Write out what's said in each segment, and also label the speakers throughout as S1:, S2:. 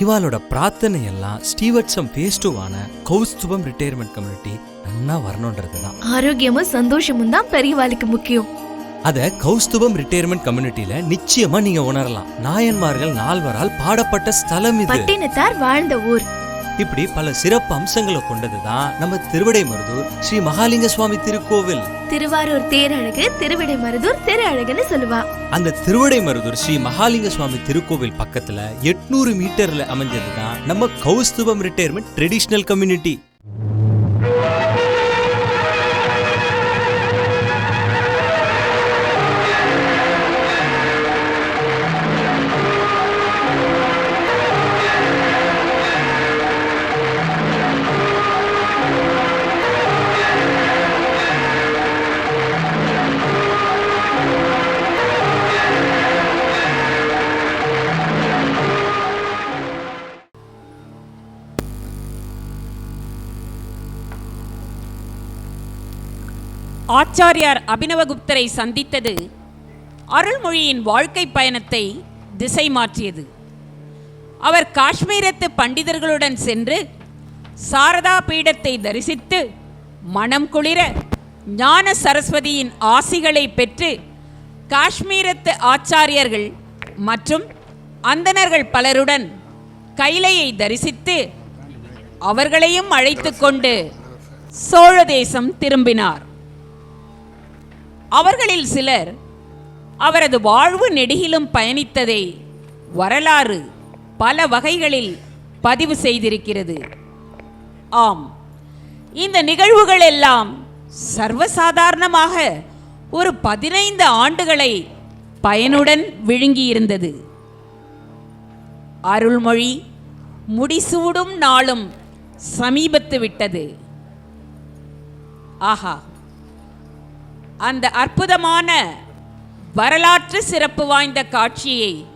S1: இவாளோட பிரார்த்தனை எல்லாம் ஸ்டீவர்ட்ஸம் பேஸ்டுவான கௌஸ்துபம் retirement community நன்னா வரணுன்றது தான்
S2: ஆரோக்கியமும் சந்தோஷமும் தான் பெரியவாளுக்கு முக்கியம்.
S1: அத கௌஸ்துபம் ரிட்டையர்மெண்ட் கம்யூனிட்டில நிச்சயமா நீங்க உணரலாம். நாயன்மார்கள் நால்வரால் பாடப்பட்ட ஸ்தலம் இது.
S2: பட்டினத்தார் வாழ்ந்த ஊர்.
S1: இப்படி பல சிறப்பு அம்சங்களை கொண்டதுதான் நம்ம திருவிடைமருதூர் ஸ்ரீ மகாலிங்க சுவாமி திருக்கோவில்.
S2: திருவாரூர் தேரழகு திருவிடை மருதூர் திரு அழகுன்னு சொல்லுவா.
S1: அந்த திருவிடைமருதூர் ஸ்ரீ மகாலிங்க சுவாமி திருக்கோவில் பக்கத்துல எட்நூறு மீட்டர்ல அமைஞ்சதுதான் நம்ம கௌஸ்துபம் ரிட்டையர்மெண்ட் ட்ரெடிஷனல் கம்யூனிட்டி
S3: ஆச்சாரியார் அபினவகுப்தரை சந்தித்தது அருள்மொழியின் வாழ்க்கை பயணத்தை திசை மாற்றியது. அவர் காஷ்மீரத்து பண்டிதர்களுடன் சென்று சாரதா பீடத்தை தரிசித்து மனம் குளிர ஞான சரஸ்வதியின் ஆசிகளை பெற்று காஷ்மீரத்து ஆச்சாரியர்கள் மற்றும் அந்தணர்கள் பலருடன் கைலையை தரிசித்து அவர்களையும் அழைத்து கொண்டு சோழ தேசம் திரும்பினார். அவர்களில் சிலர் அவரது வாழ்வு நெடுகிலும் பயணித்ததை வரலாறு பல வகைகளில் பதிவு செய்திருக்கிறது. ஆம் இந்த நிகழ்வுகள் எல்லாம் சர்வசாதாரணமாக ஒரு பதினைந்து ஆண்டுகளை பயனுடன் விழுங்கியிருந்தது. அருள்மொழி முடிசூடும் நாளும் சமீபத்து விட்டது. ஆஹா அந்த அற்புதமான வரலாற்று சிறப்பு வாய்ந்த காட்சியை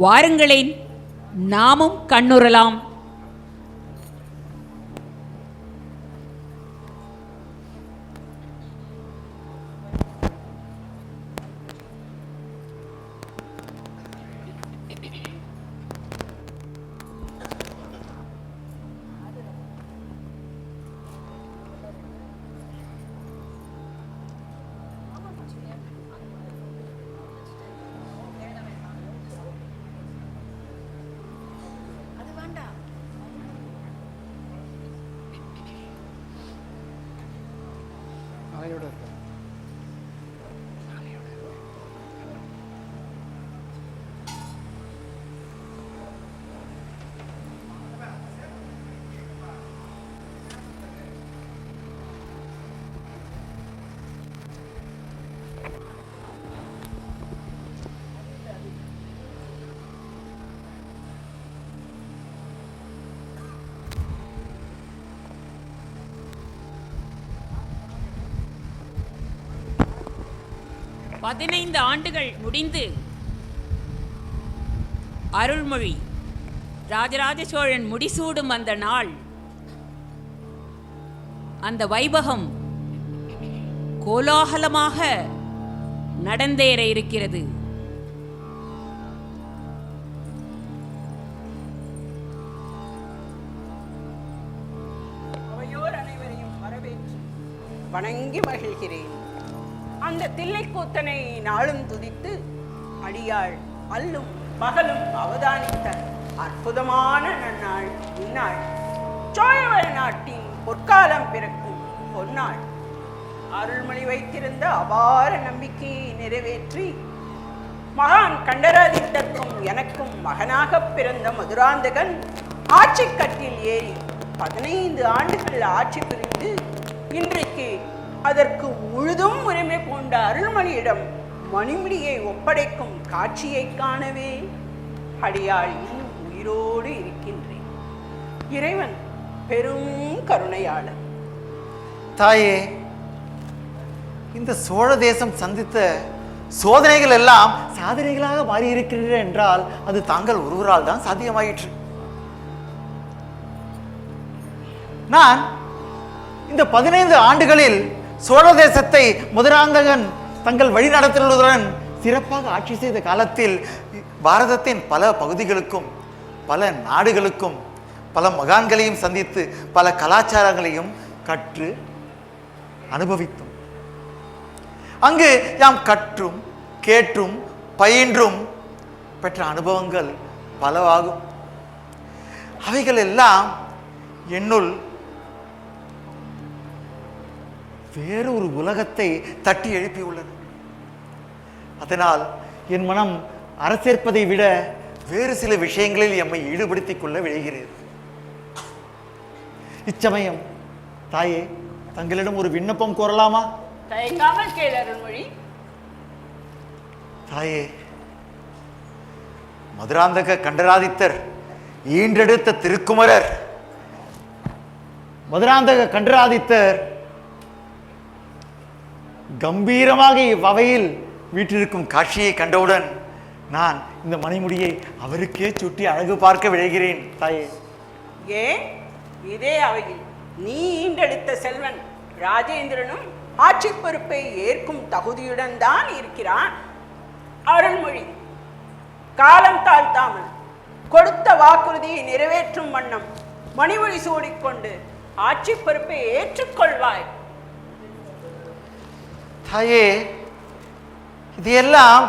S3: வாருங்களேன். நாமும் கண்ணுறலாம். பதினைந்து ஆண்டுகள் முடிந்து அருள்மொழி ராஜராஜ சோழன் முடிசூடும் அந்த நாள் அந்த வைபகம் கோலாகலமாக நடந்தேற இருக்கிறது.
S4: வணங்கி மகிழ்கிறேன். அந்த தில்லைக்கூத்தனை நாளும் துதித்து அடியாள் அல்லும் பகலும் அவதானித்த அற்புதமான நன்னாள் இந்நாள். சோழவர் நாட்டின் பொற்காலம் பிறக்கும் பொன்னாள். அருள்மொழி வைத்திருந்த அபார நம்பிக்கையை நிறைவேற்றி மகான் கண்டராதித்தர்க்கும் எனக்கும் மகனாகப் பிறந்த மதுராந்தகன் ஆட்சி கட்டில் ஏறி பதினைந்து ஆண்டுகள் ஆட்சி புரிந்து இன்றைக்கு அதற்கு முழுதும் உரிமை கொண்ட அருள்மணியிடம் மணிமுடியை ஒப்படைக்கும் காட்சியை காணவே அடியாள் இன்னும் உயிரோடு இருக்கின்றேன். இறைவன் பெரும் கருணையாளர்.
S5: தாயே இந்த சோழ தேசம் சந்தித்த சோதனைகள் எல்லாம் சாதனைகளாக மாறியிருக்கிறீர்கள் என்றால் அது தாங்கள் ஒருவரால் தான் சாத்தியமாயிற்று. நான் இந்த பதினைந்து ஆண்டுகளில் சோழ தேசத்தை முதராந்தகன் தங்கள் வழிநடத்துவதுடன் சிறப்பாக ஆட்சி செய்த காலத்தில் பாரதத்தின் பல பகுதிகளுக்கும் பல நாடுகளுக்கும் பல மகான்களையும் சந்தித்து பல கலாச்சாரங்களையும் கற்று அனுபவித்தோம். அங்கு யாம் கற்றும் கேற்றும் பயின்றும் பெற்ற அனுபவங்கள் பலவாகும். அவைகள் எல்லாம் என்னுள் வேறு ஒரு உலகத்தை தட்டி எழுப்பியுள்ளன அதனால் என் மனம் அரசேற்பதை விட வேறு சில விஷயங்களில் எம்மை ஈடுபடுத்திக் கொள்ள விழைகிறது இச்சமயம் தாயே தங்களிடம் ஒரு விண்ணப்பம் கோரலாமா?
S4: தயங்காமல் கேள் அருள்மொழி.
S5: தாயே மதுராந்தக கண்டராதித்தர் ஈன்றெடுத்த திருக்குமரர். மதுராந்தக கண்டராதித்தர் கம்பீரமாக இவ்வகையில் வீட்டிற்கும் காட்சியை கண்டவுடன் நான் இந்த மணிமுடியை அவருக்கே சுட்டி அழகு பார்க்க விழைகிறேன் தாயே.
S4: ஏன் இதே அவையில் நீ ஈண்டெடுத்த செல்வன் ராஜேந்திரனும் ஆட்சி பொறுப்பை ஏற்கும் தகுதியுடன் தான் இருக்கிறான். அருள்மொழி காலம் தாழ்த்தாமல் கொடுத்த வாக்குறுதியை நிறைவேற்றும் வண்ணம் மணிமொழி சூடிக்கொண்டு ஆட்சி பொறுப்பை ஏற்றுக்கொள்வாய்.
S5: தாயே இதையெல்லாம்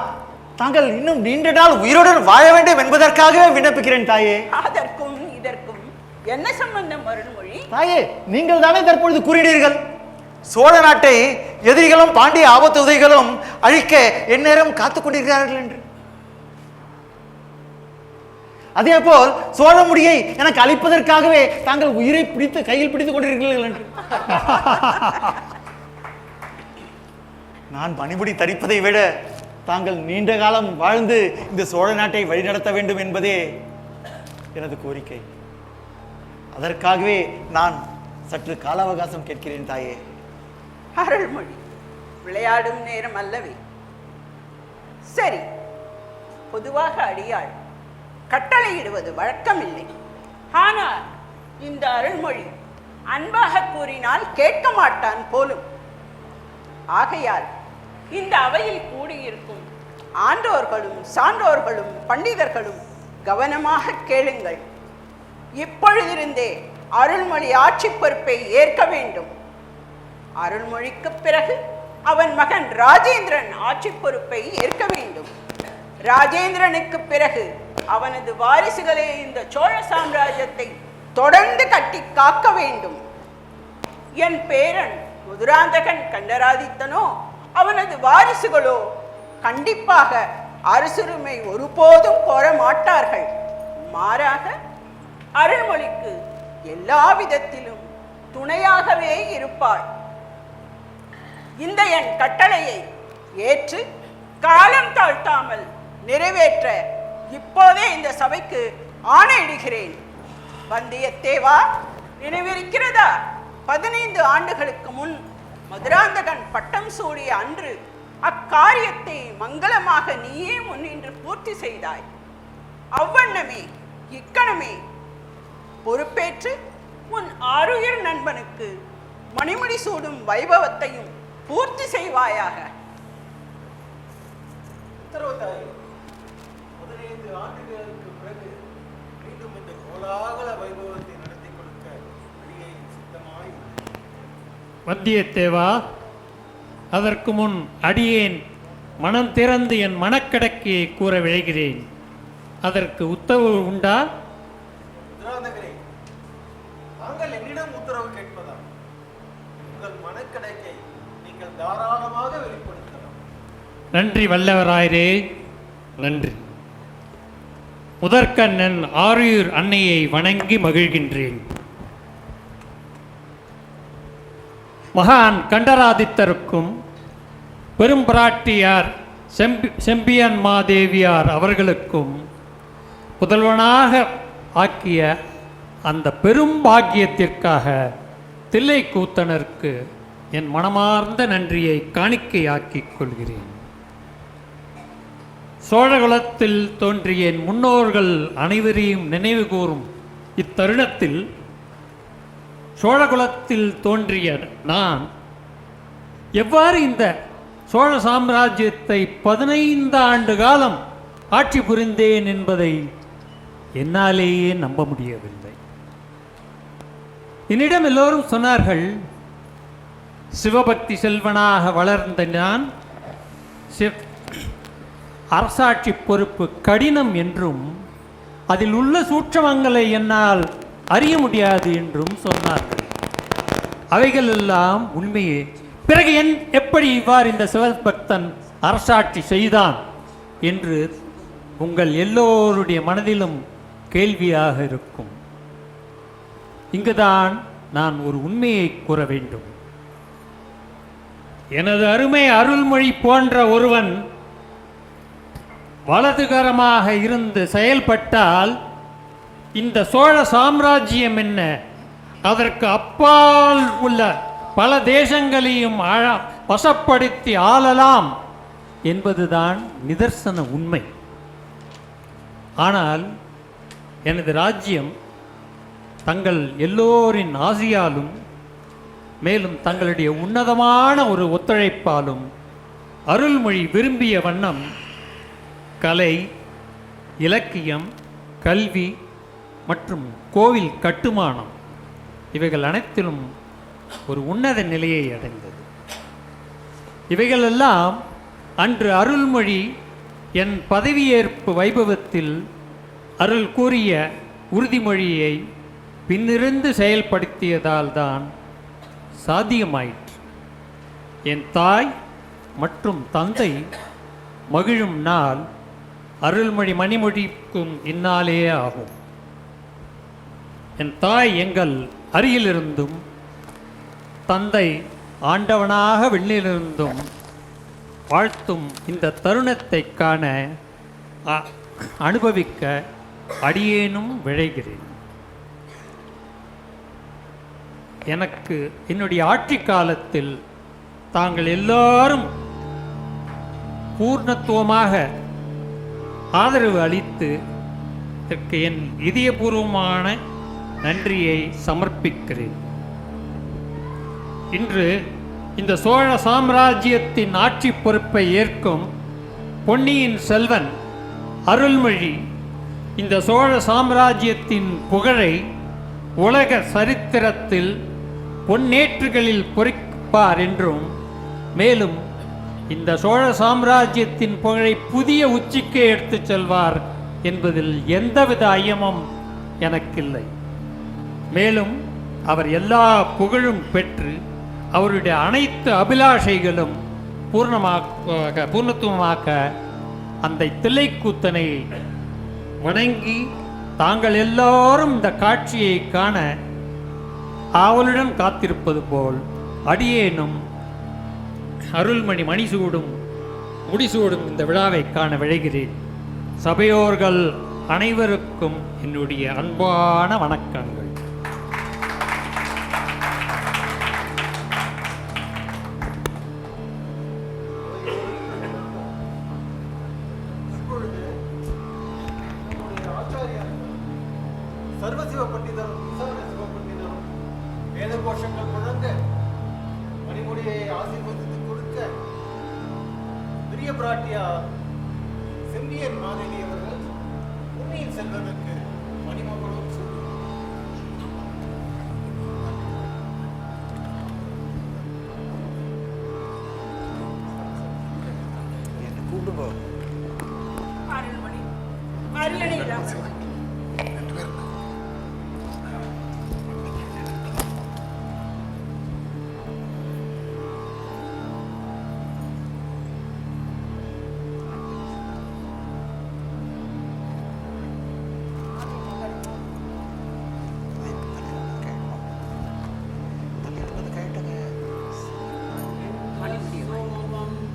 S5: தாங்கள் இன்னும் நீண்ட நாள் உயிருடன் வாழ வேண்டும் என்பதற்காகவே விண்ணப்பிக்கிறேன் தாயே.
S4: அதற்கும் இதற்கும் என்ன சம்பந்தம் அருள்மொழி
S5: தாயே நீங்கள் தானே தற்பொழுது கூறினீர்கள்? சோழ நாட்டை எதிரிகளும் பாண்டிய ஆபத்து உதவிகளும் அழிக்க எந்நேரம் காத்துக் கொண்டிருக்கிறார்கள் என்று. அதே போல் சோழ முடியை எனக்கு அளிப்பதற்காகவே தாங்கள் உயிரை பிடித்து கையில் பிடித்துக் கொண்டிருக்கிறீர்கள் என்று. நான் பணிபுடி தரிப்பதை விட தாங்கள் நீண்ட காலம் வாழ்ந்து இந்த சோழ நாட்டை வழிநடத்த வேண்டும் என்பதே எனது கோரிக்கை. அதற்காகவே நான் சற்று கால அவகாசம் கேட்கிறேன் தாயே.
S4: அருள்மொழி விளையாடும் நேரம் அல்லவே. சரி பொதுவாக அடியாள் கட்டளையிடுவது வழக்கமில்லை. ஆனால் இந்த அருள்மொழி அன்பாக கூறினால் கேட்க மாட்டான் போலும். ஆகையால் இந்த அவையில் கூடியிருக்கும். ஆண்டோர்களும் சான்றோர்களும் பண்டிதர்களும் கவனமாக கேளுங்கள். இப்பொழுதிருந்தே அருள்மொழி ஆட்சி பொறுப்பை ஏற்க வேண்டும். அருள்மொழிக்கு பிறகு அவன் மகன் ராஜேந்திரன் ஆட்சி பொறுப்பை ஏற்க வேண்டும். ராஜேந்திரனுக்கு பிறகு அவனது வாரிசுகளே இந்த சோழ சாம்ராஜ்யத்தை தொடர்ந்து கட்டி காக்க வேண்டும். என் பேரன் முதுராந்தகன் கண்டராதித்தனோ அவனது வாரிசுகளோ கண்டிப்பாக அரசுரிமை ஒருபோதும் கோர மாட்டார்கள். மாறாக அருள்மொழிக்கு எல்லா விதத்திலும் துணையாகவே இருப்பாள். இந்த என் கட்டளையை ஏற்று காலம் தாழ்த்தாமல் நிறைவேற்ற இப்போதே இந்த சபைக்கு ஆணையிடுகிறேன். வந்தியத்தேவா நினைவிருக்கிறதா? பதினைந்து ஆண்டுகளுக்கு முன் மதுராந்தகன் பட்டம் சூடிய அன்று அக்காரியத்தை மங்களமாக நீயே முன்னின்று பூர்த்தி செய்தாய். அவ்வண்ணமே இக்கணமே. பொறுப்பேற்று உன் ஆருயிர் நண்பனுக்கு மணிமுடி சூடும் வைபவத்தையும் பூர்த்தி செய்வாயாக.
S5: பதினைந்து ஆண்டுகளுக்கு பிறகு மீண்டும் இந்த கோலாகல வைபவத்தை
S6: வந்தியத்தேவா அதற்கு முன் அடியேன் மனம் திறந்து என் மனக்கடக்கையை கூற விழைகிறேன். அதற்கு உத்தரவு உண்டா?
S7: முதுராந்தகரே தாங்கள் என்னிடம் உத்தரவு கேட்பதா உங்கள் மனக்கடைக்கை நீங்கள் தாராளமாக வெளிப்படுத்தலாம்.
S6: நன்றி வல்லவராயரே. நன்றி. முதற்கண்ணன் ஆரியூர் அன்னையை வணங்கி மகிழ்கின்றேன். மகான் கண்டராதித்தருக்கும் பெரும் பிராட்டியார் செம்பி செம்பியன் மாதேவியார் அவர்களுக்கும் புதல்வனாக ஆக்கிய அந்த பெரும் பாக்கியத்திற்காக தில்லை கூத்தனருக்கு என் மனமார்ந்த நன்றியை காணிக்கையாக்கிக் கொள்கிறேன். சோழகுலத்தில் தோன்றிய என் முன்னோர்கள் அனைவரையும் நினைவு கூறும் இத்தருணத்தில் சோழகுலத்தில் தோன்றிய நான் எவ்வாறு இந்த சோழ சாம்ராஜ்யத்தை பதினைந்து ஆண்டு காலம் ஆட்சி புரிந்தேன் என்பதை என்னாலேயே நம்ப முடியவில்லை. என்னிடம் எல்லோரும் சொன்னார்கள் சிவபக்தி செல்வனாக வளர்ந்த நான் சிவ அரசாட்சி பொறுப்பு கடினம் என்றும் அதில் உள்ள சூட்சமங்களை என்னால் அறிய முடியாது என்றும் சொன்னார்கள். அவைகள் எல்லாம் உண்மையே. பிறகு என் எப்படி இவ்வாறு இந்த சிவபக்தன் அரசாட்சி செய்தான் என்று உங்கள் எல்லோருடைய மனதிலும் கேள்வியாக இருக்கும். இங்குதான் நான் ஒரு உண்மையை கூற வேண்டும். எனது அருமை அருள்மொழி போன்ற ஒருவன் வலதுகரமாக இருந்து செயல்பட்டால் இந்த சோழ சாம்ராஜ்யம் என்ன? அதற்கு அப்பால் உள்ள பல தேசங்களையும் ஆழ- வசப்படுத்தி ஆளலாம் என்பதுதான் நிதர்சன உண்மை. ஆனால் எனது ராஜ்யம் தங்கள் எல்லோரின் ஆசியாலும் மேலும் தங்களுடைய உன்னதமான ஒரு ஒத்துழைப்பாலும் அருள்மொழி விரும்பிய வண்ணம் கலை இலக்கியம் கல்வி மற்றும் கோவில் கட்டுமானம் இவைகள் அனைத்திலும் ஒரு உன்னத நிலையை அடைந்தது. இவைகளெல்லாம் அன்று அருள்மொழி என் பதவியேற்பு வைபவத்தில் அருள் கூறிய உறுதிமொழியை பின்னிருந்து செயல்படுத்தியதால் தான் சாத்தியமாயிற்று. என் தாய் மற்றும் தந்தை மகிழும் நாள் அருள்மொழி மணிமொழிக்கும் இந்நாளே ஆகும். என் தாய் எங்கள் அருகிலிருந்தும் தந்தை ஆண்டவனாக வெள்ளிலிருந்தும் வாழ்த்தும் இந்த தருணத்தை காண அ- அனுபவிக்க அடியேனும் விழைகிறேன். எனக்கு என்னுடைய ஆட்சி காலத்தில் தாங்கள் எல்லாரும் பூர்ணத்துவமாக ஆதரவு அளித்து இதற்கு என் இதயபூர்வமான நன்றியை சமர்ப்பிக்கிறேன். இன்று இந்த சோழ சாம்ராஜ்யத்தின் ஆட்சி பொறுப்பை ஏற்கும் பொன்னியின் செல்வன் அருள்மொழி இந்த சோழ சாம்ராஜ்யத்தின் புகழை உலக சரித்திரத்தில் பொன்னேற்றுகளில் பொறிப்பார் என்றும் மேலும் இந்த சோழ சாம்ராஜ்யத்தின் புகழை புதிய உச்சிக்கு எடுத்துச் செல்வார் என்பதில் எந்தவித ஐயமும் எனக்கில்லை. மேலும் அவர் எல்லா புகழும் பெற்று அவருடைய அனைத்து அபிலாஷைகளும் பூர்ணமாக பூர்ணத்துவமாக்க அந்த தில்லைக்கூத்தனை வணங்கி தாங்கள் எல்லாரும் இந்த காட்சியை காண ஆவலுடன் காத்திருப்பது போல் அடியேனும் அருள்மணி மணிசூடும் முடிசூடும் இந்த விழாவை காண விழைகிறேன். சபையோர்கள் அனைவருக்கும் என்னுடைய அன்பான வணக்கங்கள்.
S7: பெரிய பிராட்டியார் செம்பியன் மாதேவி அவர்கள் உண்மையில் செல்வனுக்கு மணிமகளும்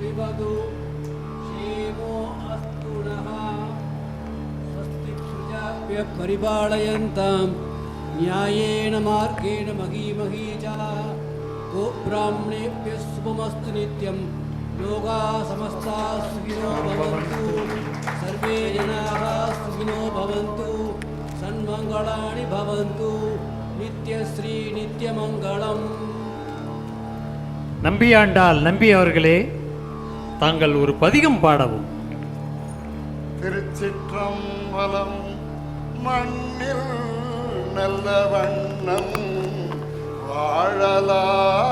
S8: पिबतु क्षेमो अस्तु नः स्वस्ति प्रजाभ्यः परिपालयन्तां न्यायेन मार्गेण महीमही च गोब्राह्मणेभ्यः शुभमस्तु नित्यं लोकाः समस्ताः सुखिनो भवन्तु सर्वे जनाः सुखिनो भवन्तु सन्मङ्गलानि भवन्तु नित्यश्री नित्यमङ्गलम्
S6: நம்பியாண்டால் நம்பி அவர்களே தாங்கள் ஒரு பதிகம் பாடவும்.
S9: திருச்சிற்றம்பலம்
S7: மண்ணில் நல்ல வண்ணம் வாழலாம்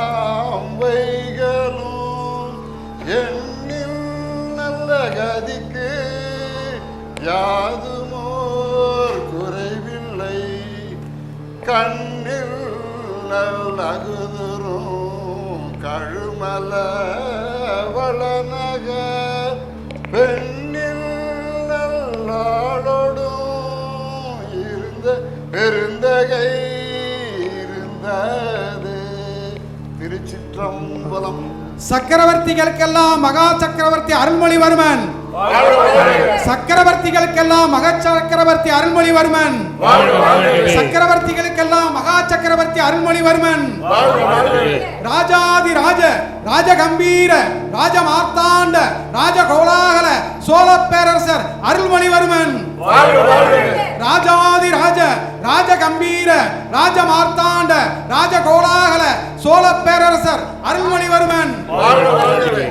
S9: சக்கரவர்த்திகளுக்கெல்லாம் மகா சக்கரவர்த்தி அருள்மொழிவர்மன். சக்கரவர்த்திகளுக்கெல்லாம் மகா சக்கரவர்த்தி அருள்மொழிவர்மன். சக்கரவர்த்திகளுக்கெல்லாம் மகா சக்கரவர்த்தி அருள்மொழிவர்மன். ராஜாதி ராஜ ராஜகம்பீர ராஜ மார்த்தாண்ட ராஜ கோலாகல சோழ பேரரசர் அருள்மொழிவர்மன் ராஜாதி ராஜ ராஜ கம்பீர ராஜ மார்த்தாண்ட ராஜ கோலாகல சோழ பேரரசர் அருள்மொழிவர்மன்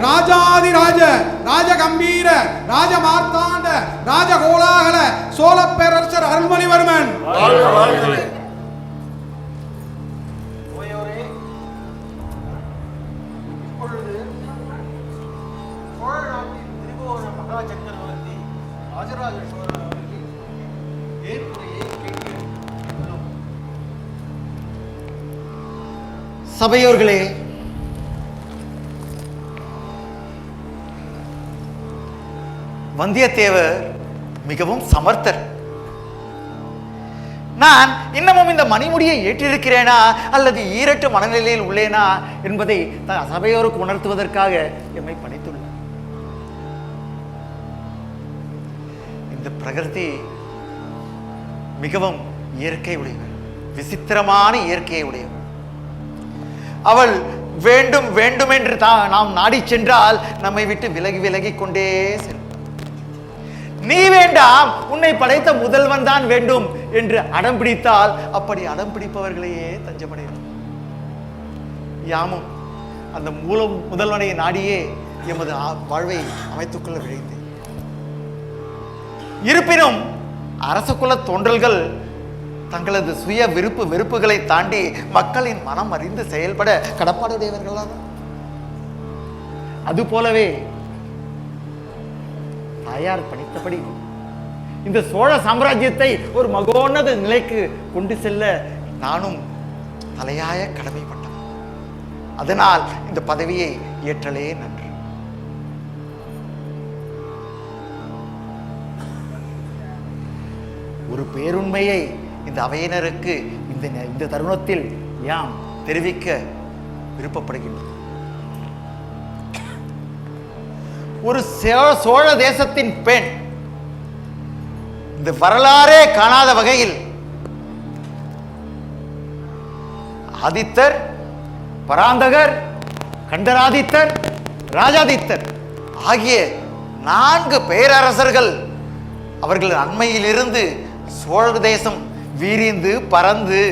S9: ராஜாதி ராஜ ராஜ கம்பீர ராஜ மார்த்தாண்ட ராஜ கோலாகல சோழ பேரரசர் அருள்மொழிவர்மன்
S7: ராஜராஜ சோழன் அவர்களின் ஏற்புரையை கேட்கிறோம்
S5: சபையோர்களே வந்தியத்தேவர் மிகவும் சமர்த்தர். நான் இன்னமும் இந்த மணிமுடியை ஏற்றிருக்கிறேனா அல்லது ஈரட்டு மனநிலையில் உள்ளேனா என்பதை சபையோருக்கு உணர்த்துவதற்காக எம்மை படைத்துள்ளார் பிரகிருதி மிகவும் இயற்கை உடையவர் விசித்திரமான இயற்கையை உடையவள். அவள் வேண்டும் வேண்டும் என்று தான் நாம் நாடி சென்றால் நம்மை விட்டு விலகி விலகி கொண்டே செல்லும். நீ வேண்டாம் உன்னை படைத்த முதல்வன் தான் வேண்டும் என்று அடம் பிடித்தால் அப்படி அடம் பிடிப்பவர்களையே தஞ்சமடையும் யாமும் அந்த மூலம் முதல்வனை நாடியே எமது ஆ- வாழ்வை அமைத்துக் கொள்ள விழைந்தேன். இருப்பினும் அரச குல தோன்றல்கள் தங்களது சுய விருப்பு வெறுப்புகளை தாண்டி மக்களின் மனம் அறிந்து செயல்பட கடப்பாடுடையவர்களாக? அது போலவே தாயார் பணித்தபடி இந்த சோழ சாம்ராஜ்யத்தை ஒரு மகோன்னத நிலைக்கு கொண்டு செல்ல நானும் தலையாய கடமைப்பட்டேன் அதனால் இந்த பதவியை ஏற்றலே நன்று. ஒரு பேருண்மையை இந்த அவையினருக்கு இந்த இந்த தருணத்தில் யாம் தெரிவிக்க விருப்பப்படுகின்றது ஒரு சோழ தேசத்தின் பெண் இந்த வரலாறே காணாத வகையில் ஆதித்தர் பராந்தகர் கண்டராதித்தர் ராஜாதித்தர் ஆகிய நான்கு பேரரசர்கள் அவர்கள் அண்மையிலிருந்து சோழ தேசம் வீரிந்து பறந்து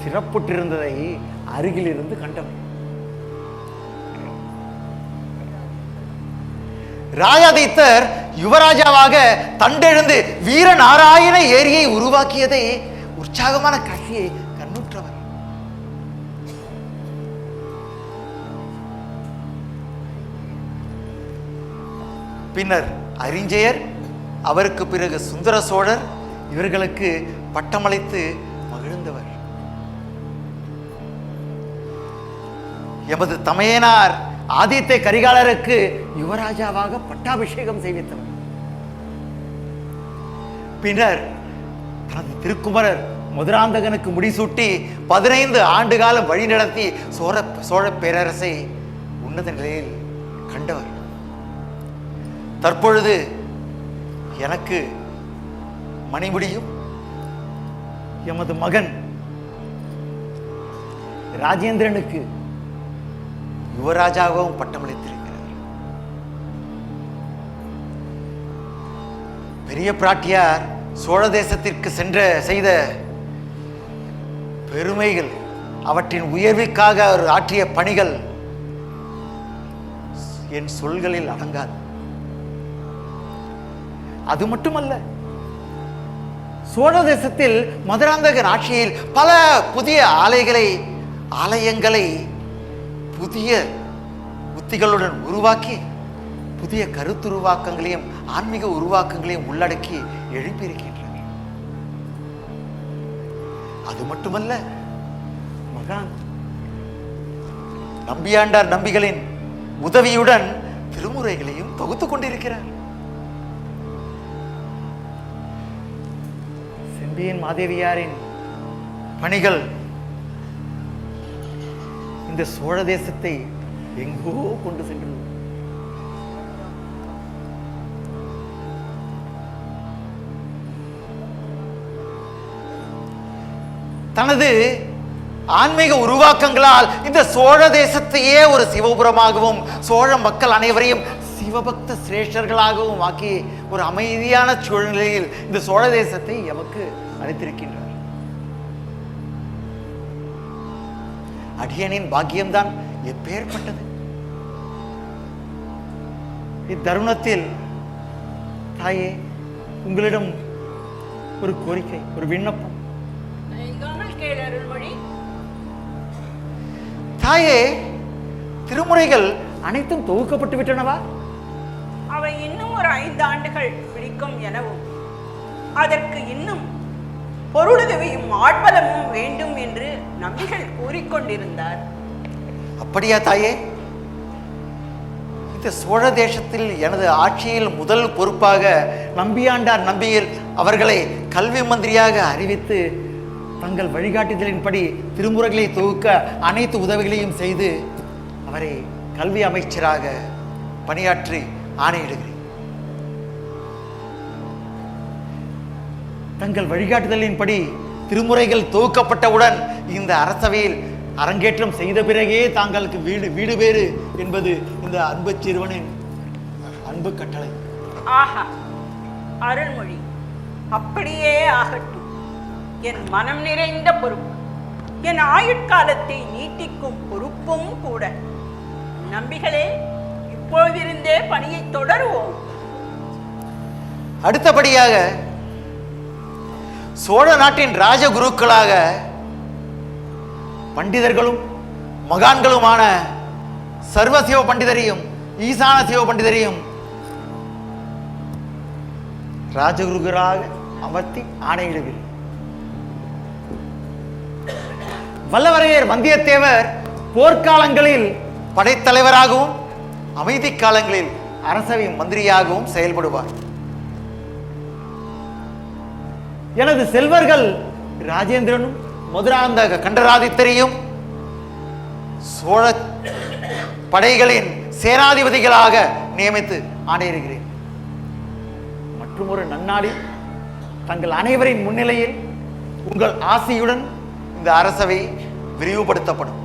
S5: சிறப்புற்றிருந்ததை அருகிலிருந்து கண்டவர் ராஜாதித்தர் யுவராஜாவாக தண்டெழுந்து வீரநாராயண ஏரியை உருவாக்கியதை உற்சாகமான காட்சியை கண்ணுற்றவர். பின்னர் அறிஞ்சயர் அவருக்கு பிறகு சுந்தர சோழர் இவர்களுக்கு பட்டமளித்து மகிழ்ந்தவர். எமது தமையனார் ஆதித்த கரிகாலருக்கு யுவராஜாவாக பட்டாபிஷேகம் செய்வித்தவர். பின்னர் தனது திருக்குமரர் மதுராந்தகனுக்கு முடிசூட்டி பதினைந்து ஆண்டு காலம் வழிநடத்தி சோழ சோழ பேரரசை உன்னத நிலையில் கண்டவர். தற்பொழுது எனக்கு மணிமுடியும் எமது மகன் ராஜேந்திரனுக்கு யுவராஜாகவும் பட்டமளித்திருக்கிறார். பெரிய பிராட்டியார் சோழ தேசத்திற்கு சென்ற செய்த பெருமைகள் அவற்றின் உயர்விக்காக அவர் ஆற்றிய பணிகள் என் சொல்களில் அடங்காது. அது மட்டுமல்ல சோழ தேசத்தில் மதுராந்தகர் ஆட்சியில் பல புதிய ஆலைகளை ஆலயங்களை புதிய உத்திகளுடன் உருவாக்கி புதிய கருத்துருவாக்கங்களையும் ஆன்மீக உருவாக்கங்களையும் உள்ளடக்கி எழுப்பியிருக்கின்றன அது மட்டுமல்ல மகான் நம்பியாண்டார் நம்பிகளின் உதவியுடன் திருமுறைகளையும் தொகுத்துக் கொண்டிருக்கிறார். செம்பியன் மாதேவியாரின் பணிகள் இந்த சோழ தேசத்தை எங்கோ கொண்டு சென்றது. தனது ஆன்மீக உருவாக்கங்களால் இந்த சோழ தேசத்தையே ஒரு சிவபுரமாகவும் சோழ மக்கள் அனைவரையும் சிவபக்த சிரேஷ்டர்களாகவும் ஆக்கி ஒரு அமைதியான சூழ்நிலையில் இந்த சோழ தேசத்தை எமக்கு அளித்திருக்கின்றார் அடியனின் பாக்கியம்தான் எப்பேற்பட்டது? இத்தருணத்தில் தாயே உங்களிடம் ஒரு கோரிக்கை ஒரு விண்ணப்பம். தாயே திருமுறைகள் அனைத்தும் தொகுக்கப்பட்டு விட்டனவா?
S4: அவை இன்னும் ஒரு ஐந்து ஆண்டுகள் பிடிக்கும் எனவும் அதற்கு இன்னும் பொருளுதவியும் ஆட்பலமும் வேண்டும் என்று நம்பிகள் கூறிக்கொண்டிருந்தார்.
S5: அப்படியா தாயே? இந்த சோழ தேசத்தில் எனது ஆட்சியில் முதல் பொறுப்பாக நம்பியாண்டார் நம்பியர் அவர்களை கல்வி மந்திரியாக அறிவித்து தங்கள் வழிகாட்டுதலின்படி திருமுறைகளை தொகுக்க அனைத்து உதவிகளையும் செய்து அவரை கல்வி அமைச்சராக பணியாற்றி ஆணையிடுகிறேன். தங்கள் வழிகாட்டுதலின்படி திருமுறைகள் தொகுக்கப்பட்டவுடன் இந்த அரசவையில் அரங்கேற்றம் செய்த பிறகே தாங்களுக்கு வீடு வீடு பேறு என்பது இந்த அன்பு சிறுவனின் அன்பு கட்டளை.
S4: ஆஹா அருள்மொழி அப்படியே ஆகட்டும். என் மனம் நிறைந்த பொறுப்பு என் ஆயுட்காலத்தை நீட்டிக்கும் பொறுப்பும் கூட. நம்பிகளே இப்பொழுதிருந்தே பணியை தொடருவோம்.
S5: அடுத்தபடியாக சோழ நாட்டின் ராஜகுருக்களாக பண்டிதர்களும் மகான்களுமான சர்வசிவ பண்டிதரையும் ஈசான சிவ பண்டிதரையும் ராஜகுருகராக அமர்த்தி ஆணையிடுகிறேன் வல்லவரையர் வந்தியத்தேவர் போர்க்காலங்களில் படைத்தலைவராகவும் அமைதி காலங்களில் அரசவை மந்திரியாகவும் செயல்படுவார். எனது செல்வர்கள் ராஜேந்திரனும் மதுராந்தக கண்டராதித்தரையும் சோழ படைகளின் சேனாதிபதிகளாக நியமித்து ஆணையிடுகிறேன். மற்றும் ஒரு நன்னாடி தங்கள் அனைவரின் முன்னிலையில் உங்கள் ஆசையுடன் இந்த அரசவை விரிவுபடுத்தப்படும்.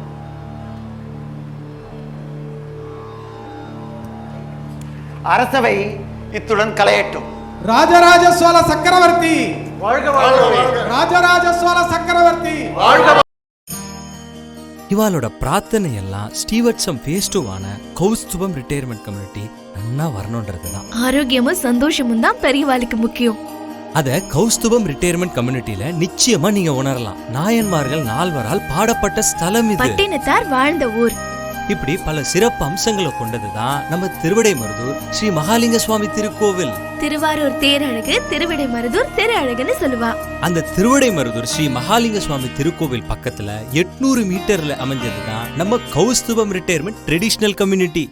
S5: அரசவை இத்துடன் கலையட்டும்
S9: ராஜராஜ சோழ சக்கரவர்த்தி!
S5: வாழ்க வாழ்கவே
S9: ராஜராஜ சோழ சக்கரவர்த்தி.
S1: இவாளோட பிரார்த்தனை எல்லாம் ஸ்டீவர்ட்ஸம் ஃபேஸ் டூவான கௌஸ்துபம் ரிட்டையர்மெண்ட் கம்யூனிட்டி நன்னா வரணுன்றது தான்
S2: ஆரோக்கியமும் சந்தோஷமும் தான் பெரியவாளுக்கு முக்கியம்.
S1: அத கௌஸ்துபம் ரிட்டையர்மெண்ட் கம்யூனிட்டியில நிச்சயமா நீங்க உணரலாம். நாயன்மார்கள் நால்வரால் பாடப்பட்ட ஸ்தலம் இது.
S2: பட்டினத்தார் வாழ்ந்த ஊர்.
S1: இப்படி பல சிறப்பு அம்சங்களை கொண்டதுதான் நம்ம திருவிடைமருதூர் ஸ்ரீ மகாலிங்க சுவாமி திருக்கோவில்.
S2: திருவாரூர் தேரழகு திருவிடை மருதூர் திரு அழகுன்னு சொல்லுவா.
S1: அந்த திருவிடைமருதூர் ஸ்ரீ மகாலிங்க சுவாமி திருக்கோவில் பக்கத்துல எட்நூறு மீட்டர்ல அமைஞ்சதுதான் நம்ம கௌஸ்துபம் ரிட்டையர்மெண்ட் ட்ரெடிஷனல் கம்யூனிட்டி